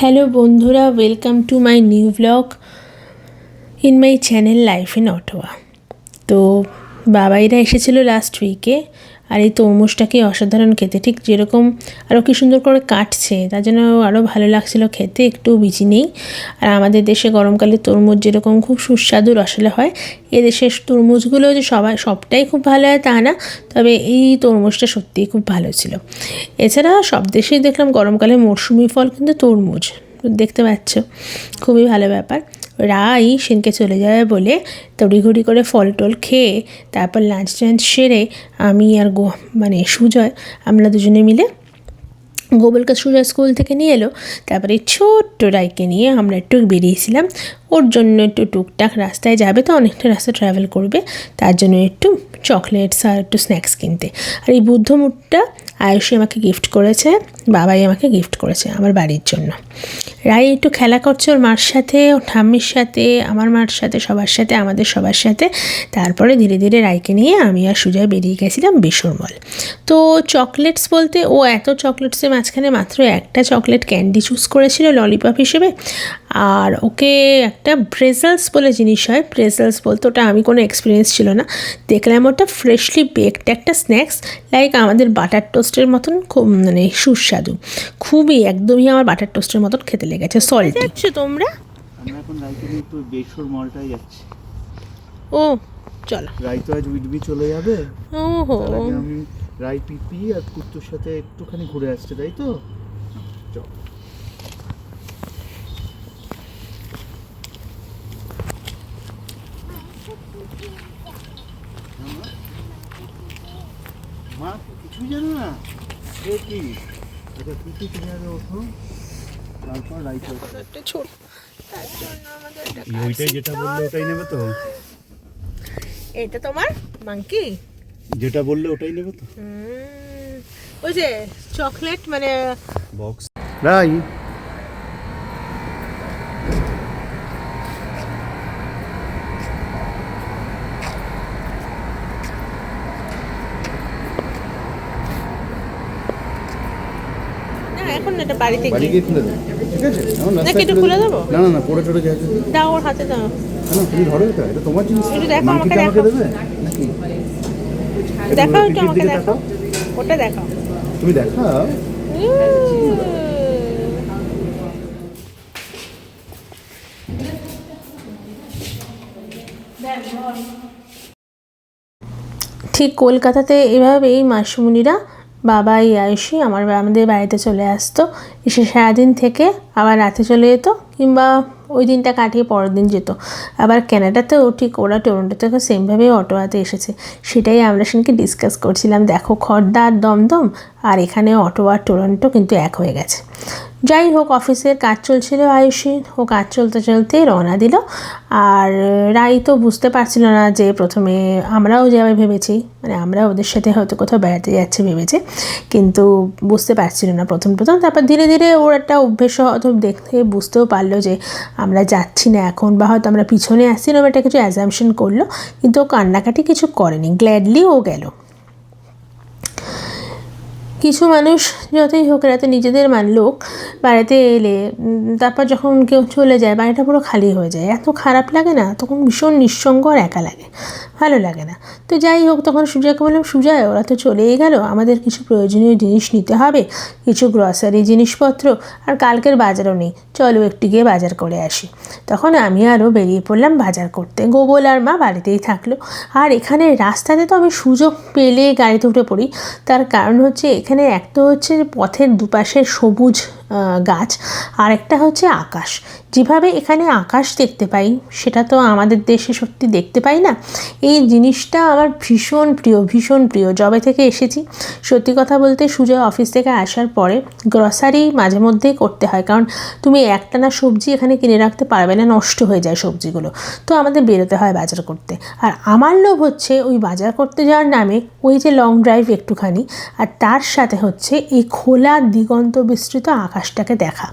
Hello বন্ধুরা welcome to my new blog in my channel life in Ottawa তো বাবাইরা এসেছিল লাস্ট উইকে আর এই তরমুজটাকে অসাধারণ খেতে। ঠিক যেরকম আরও কি সুন্দর করে কাটছে, তার জন্য আরও ভালো লাগছিল খেতে, একটু বিচি নেই। আর আমাদের দেশে গরমকালে তরমুজ যেরকম খুব সুস্বাদু রসালো হয়, এদেশের তরমুজগুলো যে সবাই, সবটাই খুব ভালো হয় তা না, তবে এই তরমুজটা সত্যিই খুব ভালো ছিল। এছাড়া সব দেশেই দেখলাম গরমকালে মরশুমি ফল কিন্তু তরমুজ, দেখতে পাচ্ছ, খুবই ভালো ব্যাপার। রাই সেনকে চলে যাবে বলে তড়িঘড়ি করে ফল টল খেয়ে তারপর লাঞ্চ টাঞ্চ সেরে আমি আর গো মানে সুজয়, আমরা দুজনে মিলে গোবলকা সুজয় স্কুল থেকে নিয়ে এলো। তারপরে ছোট্ট রাইকে নিয়ে আমরা একটু বেরিয়েছিলাম। ওর জন্য একটু টুকটাক রাস্তায় যাবে তো, অনেকটা রাস্তা ট্রাভেল করবে। তার জন্য একটু চকলেটস আর একটু স্ন্যাক্স কিনতে। আর এই বুদ্ধ মুখটা আয়ুষী আমাকে গিফট করেছে, বাবাই আমাকে গিফট করেছে আমার বাড়ির জন্য। রাই, একটু খেলা করছে ওর মার সাথে, ওর ঠাম্মির সাথে, আমার মার সাথে, সবার সাথে, আমাদের সবার সাথে। তারপরে ধীরে ধীরে রায়কে নিয়ে আমি আর সুজয় বেরিয়ে গেছিলাম বেসরমল তো চকলেটস বলতে ও এত চকলেটসের মাঝখানে মাত্র একটা চকলেট ক্যান্ডি চুজ করেছিল ললিপপ হিসেবে। আর ওকে একটা ব্রেজালস বলে জিনিস হয়। ব্রেজালস বলতে ওটা আমি কোনো এক্সপিরিয়েন্স ছিল না। দেখলাম ওটা ফ্রেশলি বেকড একটা স্ন্যাক্স লাইক আমাদের বাটার টোস্টের মতন খুব মানে সুস্বাদু। খুবই, একদমই আমার বাটার টোস্টের মতন খেতে লেগেছে সল্ট যাচ্ছ তোমরা? আমরা এখন রাইতে একটু বেসর মলটাই যাচ্ছি। ও চলো। রাই তো আজ উইডবি চলে যাবে। ও হো তার আগে আমি রাই পিপি আর কুত্তুর সাথে একটুখানি ঘুরে আসছে তাই তো? চল। মা কিছুই জানো না? কি? আচ্ছা পিপি তুমি আগে ওঠো। তারপর রাই একটা ছোট। তার জন্য আমাদের একটা ওইটাই যেটা বললে ওটাই নেবে তো? এটা তোমার মাংকি যেটা বললে ওটাই নেবে তো? ওই যে চকলেট মানে বক্স রাই। এটা বাড়িতে বাড়ি গিয়ে। গিয়ে খুলে দেবে। ঠিক আছে নাকি রাস্তায় খুলে দেবো? না না না পড়ে টড়ে যাচ্ছে দাও ওর হাতে দাও। না তুমি ধরো এটা এটা তোমার জিনিস। দেখো, আমাকে দেখো। দেবে? নাকি? একটু একটু আমাকে দেখাও? ওটা দেখাও। তুমি দেখাও। ঠিক কলকাতাতে এভাবেই মাসুমুনিরা বাবা এই আয়ুষী আমার আমাদের বাড়িতে চলে আসতো। এসে সারাদিন থেকে আবার রাতে চলে যেত কিংবা ওই দিনটা কাটিয়ে পরের দিন যেত। আবার ক্যানাডাতেও ঠিক ওরা টরন্টো থেকে সেমভাবে অটোয়াতে এসেছে। সেটাই আমরা সেদিনকে ডিসকাস করছিলাম, দেখো খর্দা আর দমদম, আর এখানে অটো আর টরন্টো কিন্তু এক হয়ে গেছে। যাই হোক, অফিসের কাজ চলছিল আয়ুষী ও কাজ চলতে চলতে রওনা দিল। আর রাই তো বুঝতে পারছিল না যে প্রথমে আমরাও যাবে ভেবেছি মানে আমরা ওদের সাথে হয়তো কোথাও বেড়াতে যাচ্ছে ভেবেছে, কিন্তু বুঝতে পারছিল না প্রথম প্রথম। তারপর ধীরে ধীরে ওর একটা অভ্যেস হয়তো দেখতে বুঝতেও পারল যে আমরা যাচ্ছি না এখন, বা হয়তো আমরা পিছনে আসছি না এটা কিছু অ্যাজামশন করল, কিন্তু ও কান্নাকাটি কিছু করেনি। গ্ল্যাডলি ও গেল। কিছু মানুষ যতই হোক এরা তো নিজেদের মান, লোক বাড়িতে এলে তারপর যখন কেউ চলে যায়, বাড়িটা পুরো খালি হয়ে যায়। এত খারাপ লাগে না, তখন ভীষণ নিঃসঙ্গ আর একা লাগে, ভালো লাগে না। তো যাই হোক, তখন সুজাকে বললাম সুজয় ওরা তো চলেই গেল, আমাদের কিছু প্রয়োজনীয় জিনিস নিতে হবে, কিছু গ্রসারি জিনিসপত্র, আর কালকের বাজারও নেই। চলো একটু গিয়ে বাজার করে আসি। তখন আমি আরও বেরিয়ে পড়লাম বাজার করতে। গোবল আর মা বাড়িতেই থাকল। আর এখানে রাস্তাতে তো আমি সুযোগ পেলে গাড়িতে উঠে পড়ি। তার কারণ হচ্ছে এখানে এক তো হচ্ছে পথের দুপাশে সবুজ গাছ। আর একটা হচ্ছে আকাশ। যেভাবে এখানে আকাশ দেখতে পাই, সেটা তো আমাদের দেশে সত্যি দেখতে পাই না। এই জিনিসটা আমার ভীষণ প্রিয় ভীষণ প্রিয়। জবে থেকে এসেছি, সত্যি কথা বলতে সুজয় অফিস থেকে আসার পরে গ্রসারি মাঝে মধ্যেই করতে হয়। কারণ তুমি একটানা সবজি এখানে কিনে রাখতে পারবে না, নষ্ট হয়ে যায় সবজিগুলো। তো আমাদের বেরোতে হয় বাজার করতে। আর আমার লোভ হচ্ছে ওই বাজার করতে যাওয়ার নামে ওই যে লং ড্রাইভ একটুখানি, আর তার সাথে হচ্ছে এই খোলা, দিগন্ত বিস্তৃত আকাশটাকে দেখা।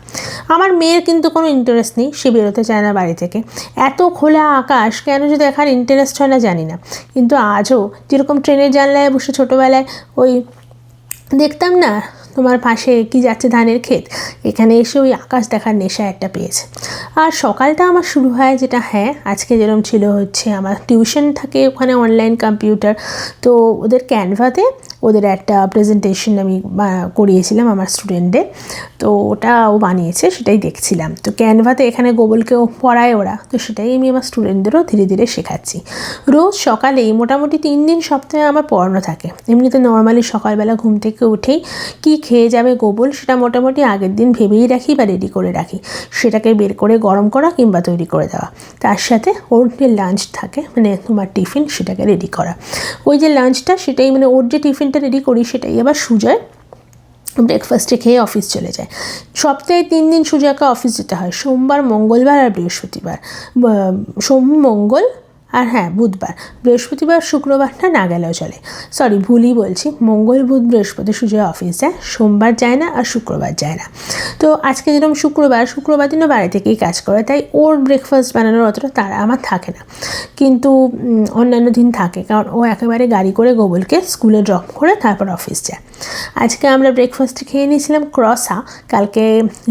আমার মেয়ের কিন্তু কোনো ইন্টারেস্ট নেই, সে বেরোতে চায় না বাড়ি থেকে। এত খোলা আকাশ, কেন যে দেখার ইন্টারেস্ট হয় না জানি না। কিন্তু আজও যেরকম ট্রেনের জানলায় বসে ছোটোবেলায় ওই দেখতাম না, তোমার পাশে কি যাচ্ছে ধানের ক্ষেত? এখানে এসে ওই আকাশ দেখার নেশা একটা পেয়েছে। আর সকালটা আমার শুরু হয় যেটা হ্যাঁ আজকে যেরকম ছিল হচ্ছে আমার টিউশন থাকে ওখানে অনলাইন কম্পিউটার তো ওদের ক্যানভাতে ওদের একটা প্রেজেন্টেশন আমি করিয়েছিলাম আমার স্টুডেন্টদের তো ওটা ও বানিয়েছে, সেটাই দেখছিলাম। তো ক্যানভাতে এখানে গোবলকেও পড়ায় ওরা, তো সেটাই আমি আমার স্টুডেন্টদেরও ধীরে ধীরে শেখাচ্ছি। রোজ সকালেই মোটামুটি তিন দিন সপ্তাহে আমার পড়ানো থাকে। এমনিতে নর্মালি সকালবেলা ঘুম থেকে উঠেই কি খেয়ে যাবে গোবল সেটা মোটামুটি আগের দিন ভেবেই রাখি বা রেডি করে রাখি। সেটাকে বের করে গরম করা কিংবা তৈরি করে দেওয়া। তার সাথে ওর যে লাঞ্চ থাকে মানে তোমার টিফিন সেটাকে রেডি করা। ওই যে লাঞ্চটা সেটাই মানে ওর যে টিফিনটা রেডি করি সেটাই। আবার সুজয় ব্রেকফাস্টে খেয়ে অফিস চলে যায়। সপ্তাহে তিন দিন সুজাকে অফিস যেতে হয়। সোমবার, মঙ্গলবার আর বৃহস্পতিবার। সোম, মঙ্গল আর হ্যাঁ বুধবার, বৃহস্পতিবার শুক্রবারটা না গেলেও চলে। সরি ভুলই বলছি, মঙ্গল, বুধ, বৃহস্পতি সুজয় অফিস যায় সোমবার যায় না আর শুক্রবার যায় না। তো আজকে যেরকম শুক্রবার শুক্রবার দিনও বাড়ি থেকেই কাজ করে, তাই ওর ব্রেকফাস্ট বানানোর অতটা তারা আমার থাকে না। কিন্তু অন্যান্য দিন থাকে, কারণ ও একেবারে গাড়ি করে গোবলকে স্কুলে ড্রপ করে তারপর অফিস যায়। আজকে আমরা ব্রেকফাস্ট খেয়ে নিয়েছিলাম ক্রসা কালকে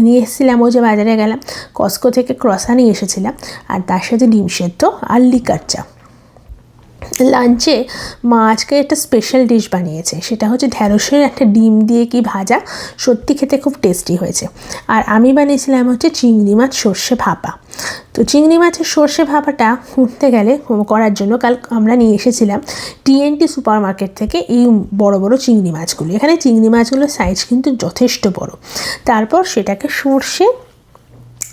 নিয়ে এসেছিলাম, ও যে বাজারে গেলাম কস্কো থেকে ক্রসা নিয়ে এসেছিলাম, আর তার সাথে ডিম সেদ্ধ আর লিকার চা। লাঞ্চে মা আজকে একটা স্পেশাল ডিশ বানিয়েছে। সেটা হচ্ছে ঢ্যাঁড়সের একটা ডিম দিয়ে কি ভাজা। সত্যি খেতে খুব টেস্টি হয়েছে। আর আমি বানিয়েছিলাম হচ্ছে চিংড়ি মাছ সর্ষে ভাপা। তো চিংড়ি মাছের সর্ষে ভাপাটা করতে গেলে করার জন্য কাল আমরা নিয়ে এসেছিলাম টিএনটি সুপার মার্কেট থেকে এই বড় বড় চিংড়ি মাছগুলো। এখানে চিংড়ি মাছগুলোর সাইজ কিন্তু যথেষ্ট বড়। তারপর সেটাকে সর্ষে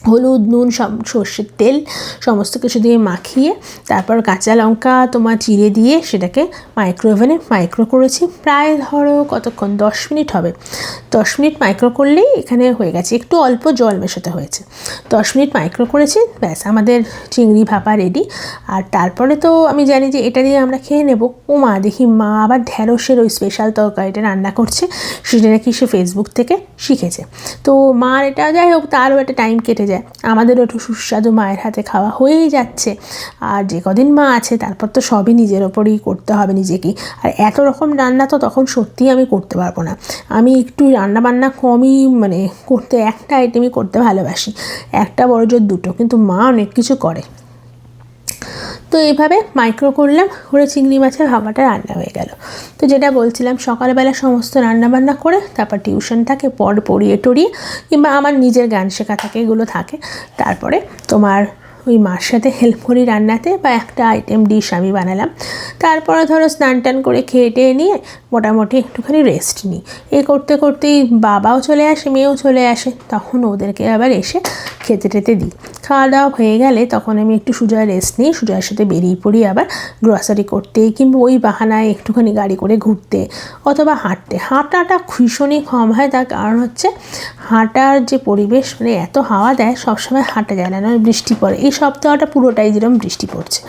হলুদ, নুন, সব সর্ষের তেল সমস্ত কিছু দিয়ে মাখিয়ে তারপর কাঁচা লঙ্কা তোমার চিড়ে দিয়ে সেটাকে মাইক্রো মাইক্রোওভেনে মাইক্রো করেছি। প্রায় ধরো কতক্ষণ? দশ মিনিট হবে। দশ মিনিট মাইক্রো করলেই এখানে হয়ে গেছে। একটু অল্প জল মেশাতে হয়েছে। দশ মিনিট মাইক্রো করেছি। ব্যাস, আমাদের চিংড়ি ভাপা রেডি আর তারপরে তো আমি জানি যে এটা দিয়ে আমরা খেয়ে নেব। ও মা দেখি মা আবার ঢ্যাঁড়সের ওই স্পেশাল তরকারিটা রান্না করছে। সেটা নাকি সে ফেসবুক থেকে শিখেছে। তো মার এটা যাই হোক, তারও একটা টাইম কেটে যায়। আমাদেরও একটু সুস্বাদু মায়ের হাতে খাওয়া হয়েই যাচ্ছে। আর যে কদিন মা আছে, তারপর তো সবই নিজের ওপরই করতে হবে নিজেকেই আর এত রকম রান্না তো তখন সত্যিই আমি করতে পারব না। আমি একটু রান্না বান্না কমই মানে করতে, একটা আইটেমই করতে ভালোবাসি। একটা বড় জোর দুটো, কিন্তু মা অনেক কিছু করে। তো এইভাবে মাইক্রো করলাম। করে চিংড়ি মাছের হাওয়াটা রান্না হয়ে গেল। তো যেটা বলছিলাম, সকালবেলা সমস্ত রান্না বান্না করে তারপর টিউশন থাকে পর পড়িয়ে টড়িয়ে কিংবা আমার নিজের গান শেখা থাকে, এগুলো থাকে। তারপরে তোমার ওই মার সাথে হেল্প করি রান্নাতে বা একটা আইটেম ডিশ আমি বানালাম। তারপরে ধরো স্নান টান করে খেয়ে টেয়ে নিয়ে মোটামুটি একটুখানি রেস্ট নিই। এ করতে করতেই বাবাও চলে আসে, মেয়েও চলে আসে, তখন ওদেরকে আবার এসে খেতে টেতে দিই। খাওয়া দাওয়া হয়ে গেলে তখন আমি একটু সুজয় রেস্ট নিই সুজয়ের সাথে বেরিয়ে পড়ি আবার গ্রসারি করতে কিংবা ওই বাহানায় একটুখানি গাড়ি করে ঘুরতে অথবা হাঁটতে। হাঁটাটা ভীষণই কম হয়, তার কারণ হচ্ছে হাঁটার যে পরিবেশ মানে এত হাওয়া দেয় সবসময় হাঁটা যায় না বৃষ্টি পড়ে। এই সপ্তাহটা পুরোটাই যেরকম বৃষ্টি পড়ছে।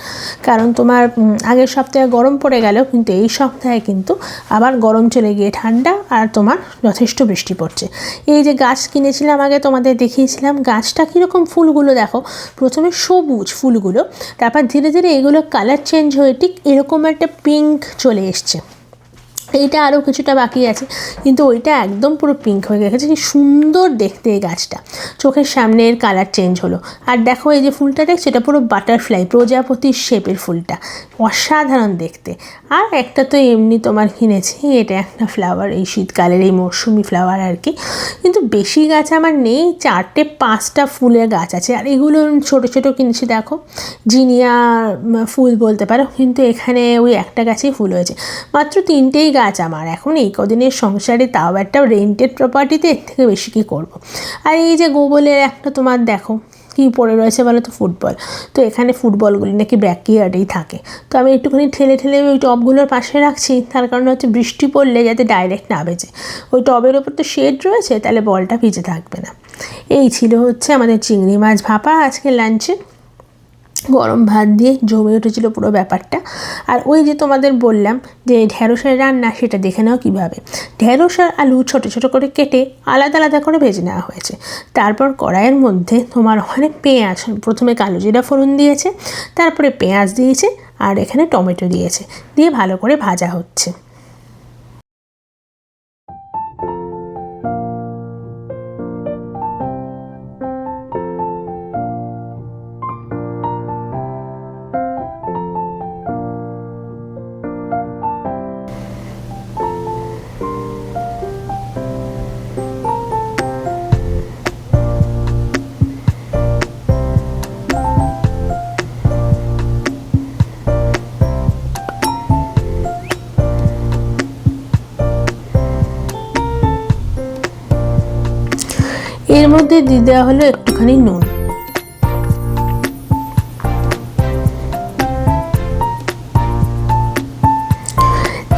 কারণ তোমার আগের সপ্তাহে গরম পড়ে গেল, কিন্তু এই সপ্তাহে কিন্তু আবার গরম চলে গিয়ে ঠান্ডা আর তোমার যথেষ্ট বৃষ্টি পড়ছে। এই যে গাছ কিনেছিলাম আগে তোমাদের দেখিয়েছিলাম, গাছটা কীরকম ফুলগুলো দেখো, প্রথমে সবুজ ফুলগুলো, তারপর ধীরে ধীরে এগুলো কালার চেঞ্জ হয়ে ঠিক এরকম একটা পিঙ্ক চলে এসছে। এইটা আরও কিছুটা বাকি আছে। কিন্তু ওইটা একদম পুরো পিঙ্ক হয়ে গেছে। কি সুন্দর দেখতে এই গাছটা। চোখের সামনের কালার চেঞ্জ হলো। আর দেখো এই যে ফুলটা দেখছ এটা পুরো বাটারফ্লাই প্রজাপতির শেপের ফুলটা। অসাধারণ দেখতে। আর একটা তো এমনি তোমার কিনেছি, এটা একটা ফ্লাওয়ার এই শীতকালের এই মরশুমি ফ্লাওয়ার আর কি। কিন্তু বেশি গাছ আমার নেই, চারটে পাঁচটা ফুলের গাছ আছে। আর এগুলো ছোটো ছোটো কিনেছি, দেখো। জিনিয়া ফুল বলতে পারো। কিন্তু এখানে ওই একটা গাছেই ফুল হয়েছে। মাত্র তিনটেই গাছ আমার। এখন এই কদিনের সংসারে তাও একটা রেন্টেড প্রপার্টিতে এর থেকে বেশি কী করব। আর এই যে গোবলের একটা তোমার দেখো, কী পড়ে রয়েছে বলো তো ফুটবল। তো এখানে ফুটবলগুলি নাকি ব্যাকইয়ার্ডেই থাকে। তো আমি একটুখানি ঠেলে ঠেলে ওই টবগুলোর পাশে রাখছি। তার কারণে হচ্ছে বৃষ্টি পড়লে যাতে ডাইরেক্ট না বেজে। ওই টবের ওপর তো শেড রয়েছে, তাহলে বলটা ভিজে থাকবে না। এই ছিল হচ্ছে আমাদের চিংড়ি মাছ ভাপা আজকে লাঞ্চে গরম ভাত দিয়ে জমে উঠেছিল পুরো ব্যাপারটা। আর ওই যে তোমাদের বললাম যে ঢ্যাঁড়সের রান্না, সেটা দেখে নাও কীভাবে। ঢ্যাঁড়স আর আলু ছোটো ছোটো করে কেটে আলাদা আলাদা করে ভেজে নেওয়া হয়েছে। তারপর কড়াইয়ের মধ্যে তোমার ওখানে পেঁয়াজ, প্রথমে কালো জিরা ফোড়ন দিয়েছে, তারপরে পেঁয়াজ দিয়েছে, আর এখানে টমেটো দিয়েছে, দিয়ে ভালো করে ভাজা হচ্ছে। এর মধ্যে দিয়ে দেওয়া হলো একটুখানি নুন।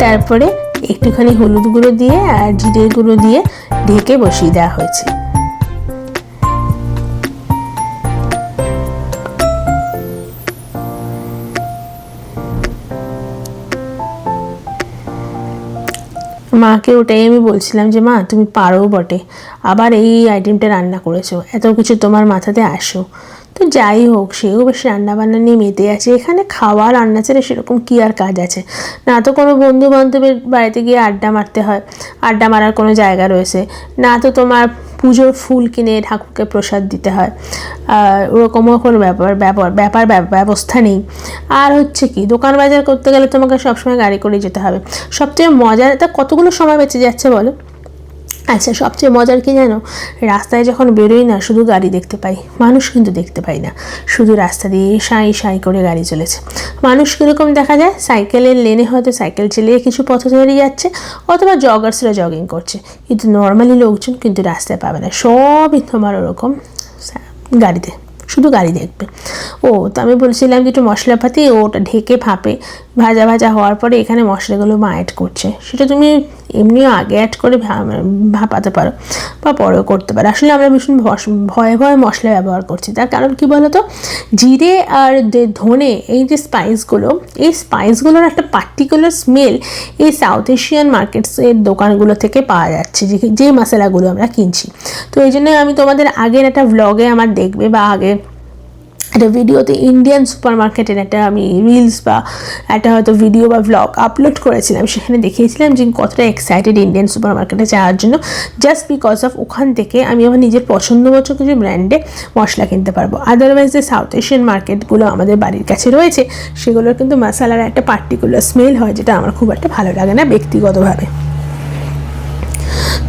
তারপরে একটুখানি হলুদ গুঁড়ো দিয়ে আর জিরে গুঁড়ো দিয়ে ঢেকে বসিয়ে দেওয়া হয়েছে। মাকে ওটাই আমি বলছিলাম যে, মা, তুমি পারো বটে। আবার এই আইটেমটা রান্না করেছ। এত কিছু তোমার মাথাতে আসো। তো যাই হোক, সেও বেশ রান্না বান্না নিয়ে মেতে আছে। এখানে খাওয়া, রান্না ছেড়ে সেরকম কী আর কাজ আছে? না তো কোনো বন্ধু বান্ধবের বাড়িতে গিয়ে আড্ডা মারতে হয়, আড্ডা মারার কোনো জায়গা রয়েছে। না তো তোমার পুজোর ফুল কিনে ঠাকুরকে প্রসাদ দিতে হয়। ওরকমও কোনো ব্যাপার ব্যাপার ব্যাপার, ব্যাপ- ব্যবস্থা নেই। আর হচ্ছে কি, দোকান বাজার করতে গেলে তোমাকে সবসময় গাড়ি করে যেতে হবে। সবচেয়ে মজার, তা কতগুলো সময় বেঁচে যাচ্ছে বলো? আচ্ছা সবচেয়ে মজার কি জানো? রাস্তায় যখন বেরোই না, শুধু গাড়ি দেখতে পাই। মানুষ কিন্তু দেখতে পাই না। শুধু রাস্তা দিয়ে সাঁই সাঁই করে গাড়ি চলেছে। মানুষ কীরকম দেখা যায়? সাইকেলের লেনে হয়তো সাইকেল চালিয়ে কিছু পথচারী যাচ্ছে, অথবা জগার্সরা জগিং করছে। কিন্তু নর্মালি লোকজন কিন্তু রাস্তায় পাবে না। সবই তোমার ওরকম গাড়িতে। শুধু গাড়ি দেখবে। ও, তো আমি বলছিলাম যে একটু মশলাপাতি, ওটা ঢেকে ভাপে ভাজা ভাজা হওয়ার পরে এখানে মশলাগুলো মা অ্যাড করছে। সেটা তুমি এমনিও আগে অ্যাড করে ভাপাতে পারো বা পরেও করতে পারো। আসলে আমরা ভীষণ ভয়ে ভয়ে মশলা ব্যবহার করছি। তার কারণ কি বলতো? জিরে আর দে- ধনে এই যে স্পাইসগুলো এই স্পাইসগুলোর একটা পার্টিকুলার স্মেল এই সাউথ এশিয়ান মার্কেটসের দোকানগুলো থেকে পাওয়া যাচ্ছে, যে যে মশলাগুলো আমরা কিনছি। তো এই জন্য আমি তোমাদের আগের একটা ভ্লগে আমার দেখবে বা আগে একটা ভিডিওতে ইন্ডিয়ান সুপার মার্কেটের একটা আমি রিলস বা একটা হয়তো ভিডিও বা ভ্লগ আপলোড করেছিলাম। সেখানে দেখিয়েছিলাম যে কতটা এক্সাইটেড ইন্ডিয়ান সুপার মার্কেটে যাওয়ার জন্য জাস্ট বিকজ অফ ওখান থেকে আমি আমার নিজের পছন্দ মতো কিছু ব্র্যান্ডে মশলা কিনতে পারব। আদারওয়াইজ যে সাউথ এশিয়ান মার্কেটগুলো আমাদের বাড়ির কাছে রয়েছে, সেগুলোর কিন্তু মশালার একটা পার্টিকুলার স্মেল হয়, যেটা আমার খুব একটা ভালো লাগে না ব্যক্তিগতভাবে।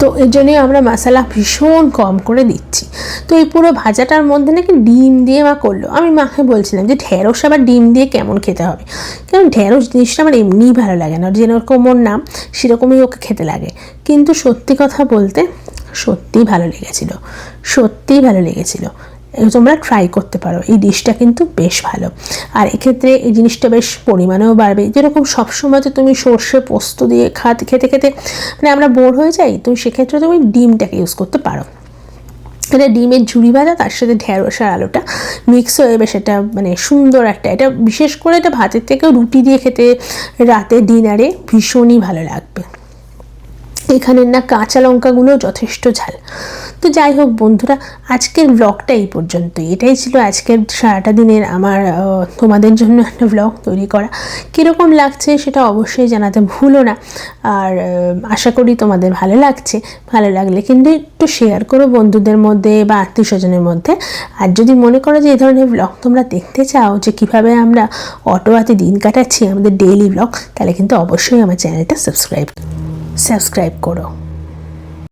তো এই জন্যই আমরা মশলা ভীষণ কম করে দিচ্ছি। তো এই পুরো ভাজাটার মধ্যে নাকি ডিম দিয়ে মা করল। আমি মাকে বলছিলাম যে ঢেঁড়স আবার ডিম দিয়ে কেমন খেতে হবে? কারণ ঢেঁড়স জিনিসটা আমার এমনিই ভালো লাগে না। যেরকম ওর নাম, সেরকমই ওকে খেতে লাগে। কিন্তু সত্যি কথা বলতে সত্যিই ভালো লেগেছিল। সত্যিই ভালো লেগেছিল। তোমরা ট্রাই করতে পারো। এই ডিশটা কিন্তু বেশ ভালো। আর এক্ষেত্রে এই জিনিসটা বেশ পরিমাণেও বাড়বে। যেরকম সবসময় তো তুমি সর্ষে পোস্ত দিয়ে খাতে খেতে খেতে মানে আমরা বোর হয়ে যাই তো সেক্ষেত্রে তুমি ডিমটাকে ইউজ করতে পারো। এটা ডিমের ঝুড়ি ভাজা, তার সাথে ঢেঁড়স আর আলুটা মিক্স হয়ে বেশ এটা মানে সুন্দর একটা, এটা বিশেষ করে এটা ভাতের থেকেও রুটি দিয়ে খেতে রাতে ডিনারে ভীষণই ভালো লাগবে। এখানের না কাঁচা লঙ্কাগুলো যথেষ্ট ঝাল। তো যাই হোক বন্ধুরা, আজকের ব্লগটা এই পর্যন্ত এটাই ছিল আজকের সারাটা দিনের আমার তোমাদের জন্য একটা ব্লগ তৈরি করা। কীরকম লাগছে সেটা অবশ্যই জানাতে ভুলো না। আর আশা করি তোমাদের ভালো লাগছে। ভালো লাগলে কিন্তু একটু শেয়ার করো বন্ধুদের মধ্যে বা আত্মীয় স্বজনের মধ্যে। আর যদি মনে করো যে এই ধরনের ব্লগ তোমরা দেখতে চাও যে কীভাবে আমরা অটোয়াতে দিন কাটাচ্ছি আমাদের ডেইলি ব্লগ তাহলে কিন্তু অবশ্যই আমার চ্যানেলটা সাবস্ক্রাইব সাবস্ক্রাইব করো।